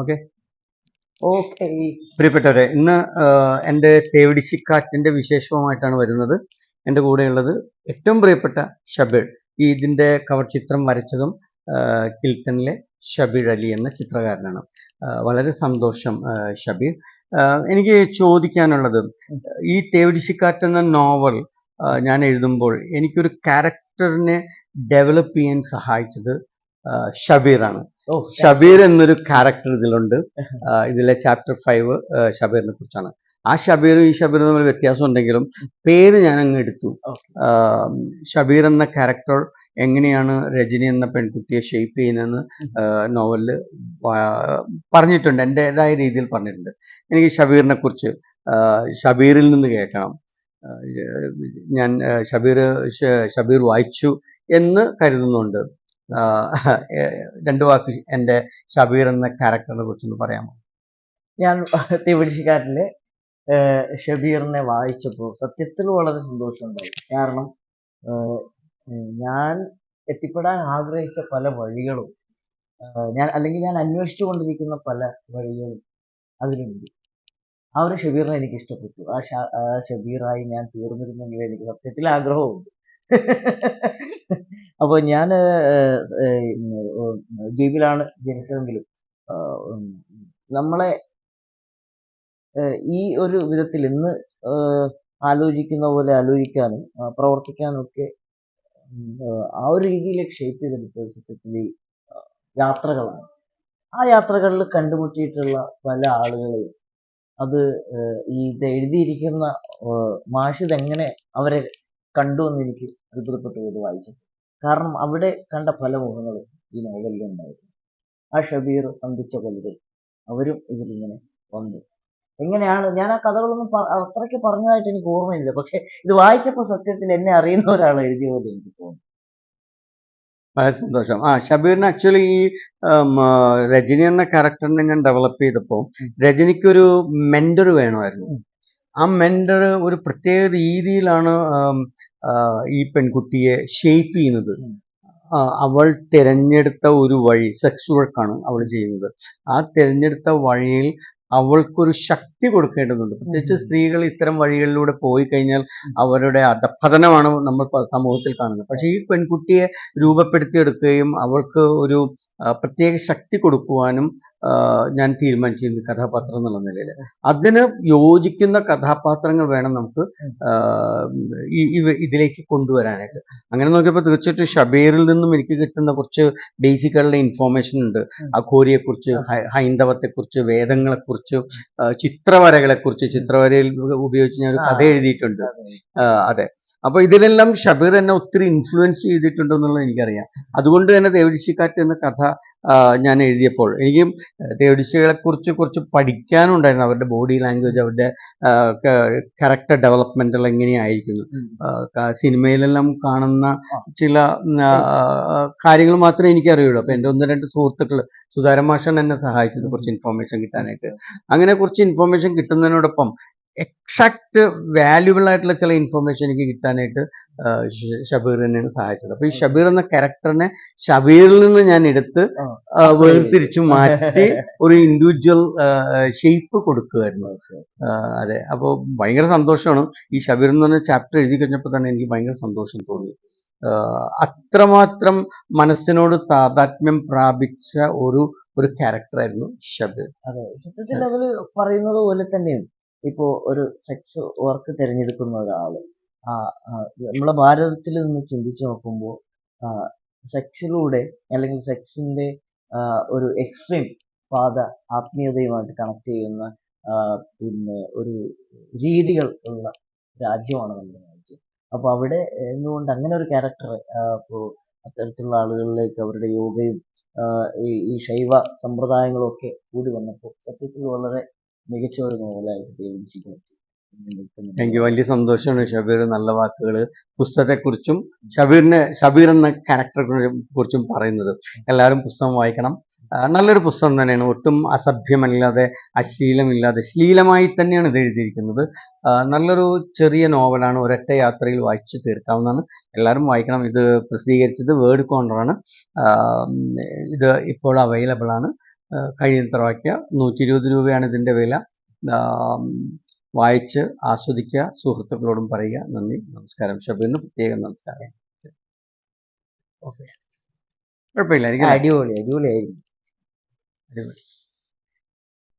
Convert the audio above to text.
Okay? Okay. പ്രിയപ്പെട്ടവരെ ഇന്ന് എന്റെ തേവിടിശിക്കാറ്റിന്റെ വിശേഷവുമായിട്ടാണ് വരുന്നത്. എന്റെ കൂടെയുള്ളത് ഏറ്റവും പ്രിയപ്പെട്ട ഷബീർ. ഈ ഇതിന്റെ കവർ ചിത്രം വരച്ചതും കിൽത്തനിലെ ഷബീർ അലി എന്ന ചിത്രകാരനാണ്. വളരെ സന്തോഷം ഷബീർ. എനിക്ക് ചോദിക്കാനുള്ളത് ഈ തേവിടിശിക്കാറ്റ് എന്ന നോവൽ ഞാൻ എഴുതുമ്പോൾ എനിക്കൊരു ക്യാരക്ടറിനെ ഡെവലപ്പ് ചെയ്യാൻ സഹായിച്ചത് ഷബീറാണ്. ഷബീർ എന്നൊരു ക്യാരക്ടർ ഇതിലുണ്ട്. ഇതിലെ ചാപ്റ്റർ ഫൈവ് ഷബീറിനെ കുറിച്ചാണ്. ആ ഷബീറും ഈ ഷബീറും തമ്മിൽ വ്യത്യാസം ഉണ്ടെങ്കിലും പേര് ഞാൻ അങ്ങ് എടുത്തു ഷബീർ എന്ന ക്യാരക്ടർ എങ്ങനെയാണ് രജനി എന്ന പെൺകുട്ടിയെ ഷെയ്പ്പ് ചെയ്യുന്നതെന്ന് നോവലിൽ പറഞ്ഞിട്ടുണ്ട്. എന്റെതായ രീതിയിൽ പറഞ്ഞിട്ടുണ്ട്. എനിക്ക് ഷബീറിനെ കുറിച്ച് ഷബീറിൽ നിന്ന് കേൾക്കണം. ഞാൻ ഷബീർ ഷബീർ വായിച്ചു എന്ന് കരുതുന്നുണ്ട്. രണ്ട് വാക്ക് എന്റെ ഷബീർ എന്ന ക്യാരക്ടറിനെ കുറിച്ചൊന്ന് പറയാമോ? ഞാൻ തീപിടിച്ചിക്കാട്ടിലെ ഷബീറിനെ വായിച്ചപ്പോൾ സത്യത്തിൽ വളരെ സന്തോഷമുണ്ടായി. കാരണം ഞാൻ എത്തിപ്പെടാൻ ആഗ്രഹിച്ച പല വഴികളും ഞാൻ അല്ലെങ്കിൽ ഞാൻ അന്വേഷിച്ചു കൊണ്ടിരിക്കുന്ന പല വഴികളും അതിലുണ്ട്. ആ ഒരു ഷബീറിനെ എനിക്ക് ഇഷ്ടപ്പെട്ടു. ആ ഷബീറായി ഞാൻ തീർന്നിരുന്നെങ്കിൽ എനിക്ക് സത്യത്തിൽ ആഗ്രഹമുണ്ട് അപ്പോൾ ഞാൻ ദ്വീപിലാണ് ജനിച്ചതെങ്കിലും നമ്മളെ ഈ ഒരു വിധത്തിൽ ഇന്ന് ആലോചിക്കുന്ന പോലെ ആലോചിക്കാനും പ്രവർത്തിക്കാനും ഒക്കെ ആ ഒരു രീതിയിലേക്ക് ഷേപ്പ് ചെയ്തെടുത്തത് സത്യത്തിൽ യാത്രകളാണ്. ആ യാത്രകളിൽ കണ്ടുമുട്ടിയിട്ടുള്ള പല ആളുകളെയും അത് ഈ എഴുതിയിരിക്കുന്ന മാഷിതെങ്ങനെ അവരെ കണ്ടു എന്ന് എനിക്ക് അത്ഭുതപ്പെട്ടു ഇത് വായിച്ചു കാരണം അവിടെ കണ്ട പല മുഖങ്ങളും ഈ നോവലിൽ ഉണ്ടായിരുന്നു. ആ ഷബീർ സന്ധിച്ച പലരും അവരും ഇതിലിങ്ങനെ വന്നു. എങ്ങനെയാണ്? ഞാൻ ആ കഥകളൊന്നും അത്രയ്ക്ക് പറഞ്ഞതായിട്ട് എനിക്ക് ഓർമ്മയില്ല. പക്ഷെ ഇത് വായിച്ചപ്പോൾ സത്യത്തിൽ എന്നെ അറിയുന്ന ഒരാൾ എഴുതിയ പോലെ എനിക്ക് തോന്നുന്നു വളരെ സന്തോഷം. ആ ഷബീറിന് ആക്ച്വലി ഈ രജനി എന്ന ക്യാരക്ടറിനെ ഞാൻ ഡെവലപ്പ് ചെയ്തപ്പോൾ. രജനിക്കൊരു മെൻഡർ വേണമായിരുന്നു. ആ മെൻഡർ ഒരു പ്രത്യേക രീതിയിലാണ് ഈ പെൺകുട്ടിയെ ഷേപ്പ് ചെയ്യുന്നത്. അവൾ തിരഞ്ഞെടുത്ത ഒരു വഴി സെക്സ് വർക്കാണ് അവൾ ചെയ്യുന്നത്. ആ തിരഞ്ഞെടുത്ത വഴിയിൽ അവൾക്കൊരു ശക്തി കൊടുക്കേണ്ടതുണ്ട്. പ്രത്യേകിച്ച്. സ്ത്രീകൾ ഇത്തരം വഴികളിലൂടെ പോയി കഴിഞ്ഞാൽ അവരുടെ അധപതനമാണ് നമ്മൾ സമൂഹത്തിൽ കാണുന്നത്. പക്ഷേ ഈ പെൺകുട്ടിയെ രൂപപ്പെടുത്തിയെടുക്കുകയും അവൾക്ക് ഒരു പ്രത്യേക ശക്തി കൊടുക്കുവാനും ഞാൻ തീരുമാനിച്ചിരുന്നു കഥാപാത്രം എന്നുള്ള നിലയിൽ. അതിന് യോജിക്കുന്ന കഥാപാത്രങ്ങൾ വേണം നമുക്ക് ഇതിലേക്ക് കൊണ്ടുവരാനായിട്ട്. അങ്ങനെ നോക്കിയപ്പോൾ തീർച്ചയായിട്ടും ഷബീറിൽ നിന്നും എനിക്ക് കിട്ടുന്ന കുറച്ച് ബേസിക് ആയിട്ടുള്ള ഇൻഫോർമേഷൻ ഉണ്ട്. അഘോരിയെക്കുറിച്ച് ഹൈന്ദവത്തെക്കുറിച്ച് വേദങ്ങളെക്കുറിച്ച് ചിത്രവരകളെക്കുറിച്ച് ചിത്രവരയിൽ ഉപയോഗിച്ച് ഞാൻ ഒരു കഥ എഴുതിയിട്ടുണ്ട്. അതെ. അപ്പൊ ഇതിലെല്ലാം ഷബീർ എന്നെ ഒത്തിരി ഇൻഫ്ലുവൻസ് ചെയ്തിട്ടുണ്ടെന്നുള്ളത് എനിക്കറിയാം. അതുകൊണ്ട് തന്നെ ദേവിടിശ്ശിക്കാറ്റ് എന്ന കഥ ഞാൻ എഴുതിയപ്പോൾ എനിക്ക് ദേവിടിശ്ശികളെ കുറിച്ച് കുറച്ച് പഠിക്കാനുണ്ടായിരുന്നു. അവരുടെ ബോഡി ലാംഗ്വേജ് അവരുടെ ക്യാരക്ടർ എല്ലാം എങ്ങനെയായിരിക്കുന്നു. സിനിമയിലെല്ലാം കാണുന്ന ചില കാര്യങ്ങൾ മാത്രമേ എനിക്കറിയുള്ളൂ. അപ്പൊ എന്റെ ഒന്ന് രണ്ട് സുഹൃത്തുക്കൾ സുധാരമാഷൻ എന്നെ സഹായിച്ചത്. കുറച്ച് ഇൻഫോർമേഷൻ കിട്ടാനായിട്ട്. അങ്ങനെ കുറച്ച് ഇൻഫോർമേഷൻ കിട്ടുന്നതിനോടൊപ്പം എക്സാക്ട് വാല്യുബിൾ ആയിട്ടുള്ള ചില ഇൻഫർമേഷൻ എനിക്ക് കിട്ടാനായിട്ട് ഷബീർ തന്നെയാണ് സഹായിച്ചത്. അപ്പൊ ഈ ഷബീർ എന്ന ക്യാരക്ടറിനെ ഷബീറിൽ നിന്ന് ഞാൻ എടുത്ത് വേർതിരിച്ചു മാറ്റി ഒരു ഇൻഡിവിജ്വൽ ഷേപ്പ് കൊടുക്കുമായിരുന്നു അതെ. അപ്പോൾ ഭയങ്കര സന്തോഷമാണ്. ഈ ഷബീർ എന്ന് പറഞ്ഞ ചാപ്റ്റർ എഴുതി കഴിഞ്ഞപ്പോൾ തന്നെ എനിക്ക് ഭയങ്കര സന്തോഷം തോന്നി. അത്രമാത്രം മനസ്സിനോട് താതാത്മ്യം പ്രാപിച്ച ഒരു ഒരു ക്യാരക്ടറായിരുന്നു ഷബീർ. അതെ. സത്യത്തിൽ അതിൽ പറയുന്നത് പോലെ തന്നെയാണ്. ഇപ്പോ ഒരു സെക്സ് വർക്ക് തിരഞ്ഞെടുക്കുന്ന ഒരാൾ നമ്മളെ ഭാരതത്തിൽ നിന്ന് ചിന്തിച്ചു നോക്കുമ്പോൾ സെക്സിലൂടെ അല്ലെങ്കിൽ സെക്സിന്റെ ഒരു എക്സ്ട്രീം പാത ആത്മീയതയുമായിട്ട് കണക്ട് ചെയ്യുന്ന പിന്നെ ഒരു രീതികൾ ഉള്ള രാജ്യമാണ് നമ്മുടെ രാജ്യം. അപ്പോൾ അവിടെ എന്തുകൊണ്ട് അങ്ങനെ ഒരു ക്യാരക്ടർ ഇപ്പോൾ അത്തരത്തിലുള്ള ആളുകളിലേക്ക് അവരുടെ യോഗയും ഈ ശൈവ സമ്പ്രദായങ്ങളും ഒക്കെ കൂടി വന്നപ്പോൾ സത്യത്തിൽ വളരെ മികച്ച ഒരു നോവലായിട്ട് എനിക്ക് വലിയ സന്തോഷമാണ് ഷബീർ നല്ല വാക്കുകൾ പുസ്തകത്തെക്കുറിച്ചും ഷബീറിനെ ഷബീർ എന്ന ക്യാരക്ടറെ കുറിച്ചും പറയുന്നത്. എല്ലാവരും പുസ്തകം വായിക്കണം. നല്ലൊരു പുസ്തകം തന്നെയാണ്. ഒട്ടും അസഭ്യമല്ലാതെ അശ്ലീലമില്ലാതെ ശ്ലീലമായി തന്നെയാണ് ഇത് എഴുതിയിരിക്കുന്നത്. നല്ലൊരു ചെറിയ നോവലാണ്. ഒരൊറ്റ യാത്രയിൽ വായിച്ചു തീർക്കാവുന്നതാണ്. എല്ലാവരും വായിക്കണം. ഇത് പ്രസിദ്ധീകരിച്ചത് വേർഡ് കോർണറാണ്. ഇത് ഇപ്പോൾ അവൈലബിൾ ആണ് കഴിയുന്നത്ര വായിക്കുക നൂറ്റി ഇരുപത് രൂപയാണ് ഇതിന്റെ വില. വായിച്ച് ആസ്വദിക്കുക സുഹൃത്തുക്കളോടും പറയുക. നന്ദി. നമസ്കാരം. ഷബീറിന് പ്രത്യേകം നമസ്കാരം. ഓക്കെ. കുഴപ്പമില്ല. എനിക്ക് അടിപൊളി അടിപൊളിയായിരുന്നു അടിപൊളി.